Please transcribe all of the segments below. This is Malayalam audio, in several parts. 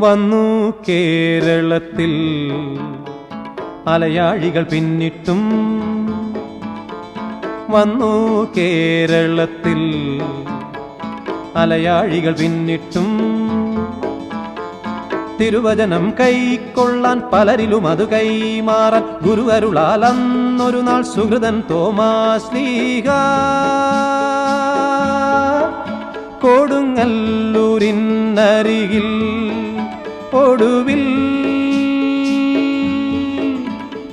വന്നു കേരളത്തിൽ. അലയാഴികൾ പിന്നിട്ടും വന്നു കേരളത്തിൽ. അലയാഴികൾ പിന്നിട്ടും തിരുവചനം കൈക്കൊള്ളാൻ പലരിലും അത് കൈമാറാൻ ഗുരുവരുളാൽ അന്നൊരു നാൾ സുഹൃതൻ തോമാശ്ലീഹ കൊടുങ്ങല്ലൂരിനരികിൽ ഒടുവിൽ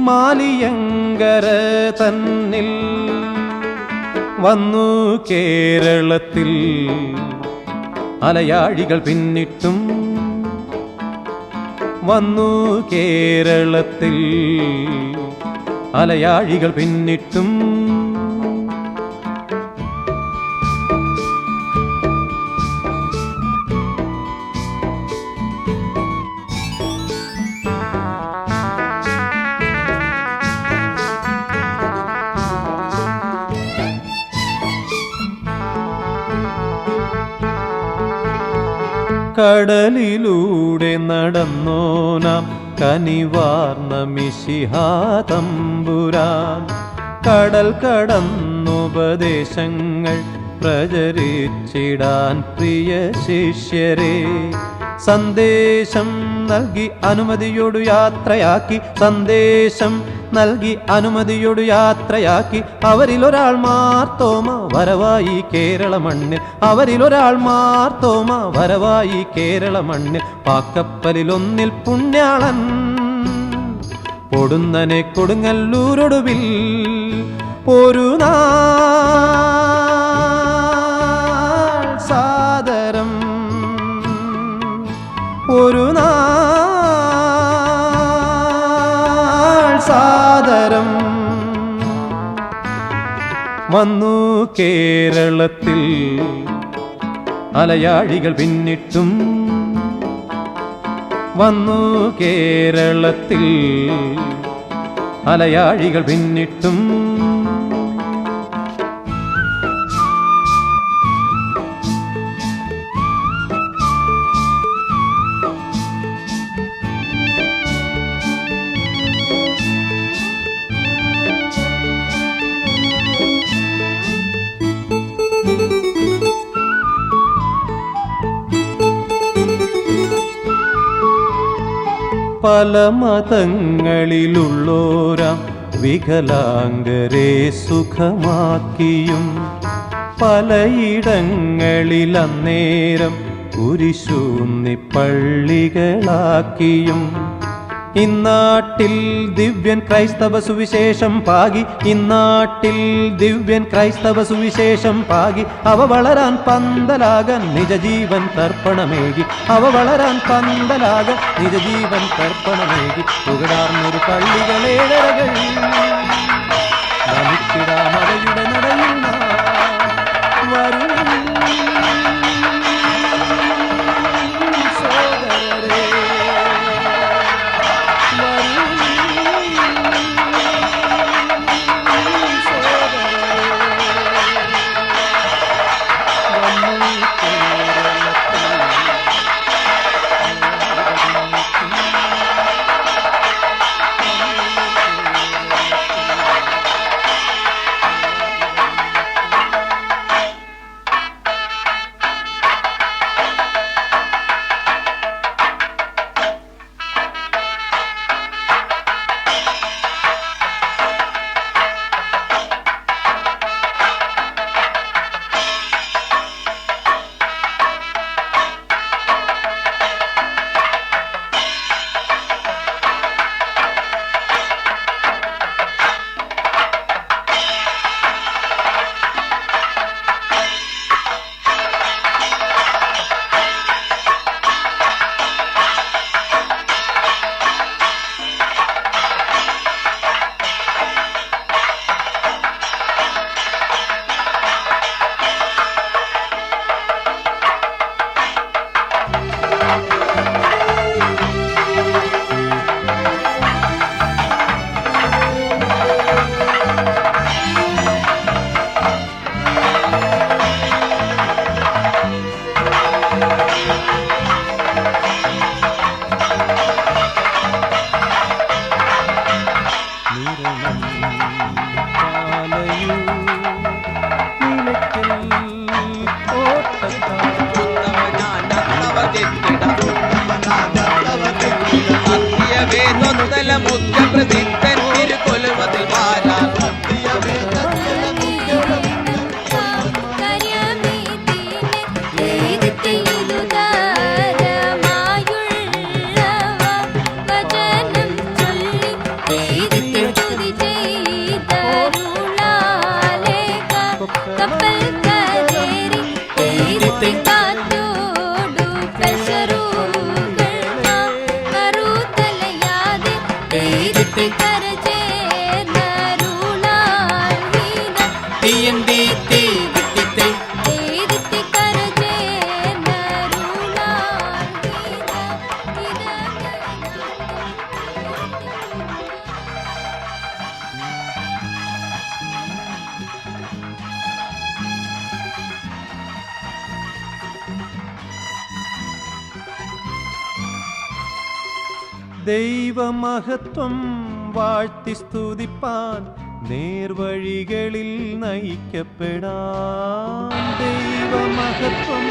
മാലിയങ്കര തന്നിൽ വന്നു കേരളത്തിൽ അലയാഴികൾ പിന്നിട്ടും വന്നു കേരളത്തിൽ അലയാഴികൾ പിന്നിട്ടും കടലിലൂടെ നടന്നോ നാം കനിവാർന്ന മിശിഹാതമ്പുരാൻ കടൽ കടന്നുപദേശങ്ങൾ പ്രചരിച്ചിടാൻ പ്രിയ ശിഷ്യരെ. സന്ദേശം നൽകി അനുമതിയോടു യാത്രയാക്കി. സന്ദേശം നൽകി അനുമതിയോടു യാത്രയാക്കി. അവരിലൊരാൾ മാർത്തോമ വരവായി കേരള മണ്ണിൽ അവരിലൊരാൾ മാർത്തോമ വരവായി കേരള മണ്ണിൽ പാക്കപ്പലിലൊന്നിൽ പുണ്യാളൻ പൊടുന്നനെ കൊടുങ്ങല്ലൂരൊടുവിൽ ഒരു നാൾ സാദരം വന്നു കേരളത്തിൽ. അലയാളികൾ പിന്നിട്ടും വന്നു കേരളത്തിൽ. അലയാളികൾ പിന്നിട്ടും പല മതങ്ങളിലുള്ളോരാം വികലാംഗരെ സുഖമാക്കിയും പലയിടങ്ങളിൽ അന്നേരം കുരിശൂന്നി പള്ളികളാക്കിയും ഇന്നാട്ടിൽ ദിവ്യൻ ക്രൈസ്തവ സുവിശേഷം പാകി. ഇന്നാട്ടിൽ ദിവ്യൻ ക്രൈസ്തവ സുവിശേഷം പാകി. അവ വളരാൻ പന്തലാകാൻ നിജജീവൻ തർപ്പണമേകി. അവ വളരാൻ പന്തലാകാൻ നിജജീവൻ തർപ്പണമേകി. പുകടാർന്നൊരു പള്ളികളേഴകൾ നമിച്ചിടാമവയുടെ നടയിൽ നാം ముఖ్య ప్రతిజ్ఞ ദൈവമഹത്വം വാഴ്ത്തി സ്തുതിപ്പാൻ നേർവഴികളിൽ നയിക്കപ്പെടാൻ ദൈവമഹത്വം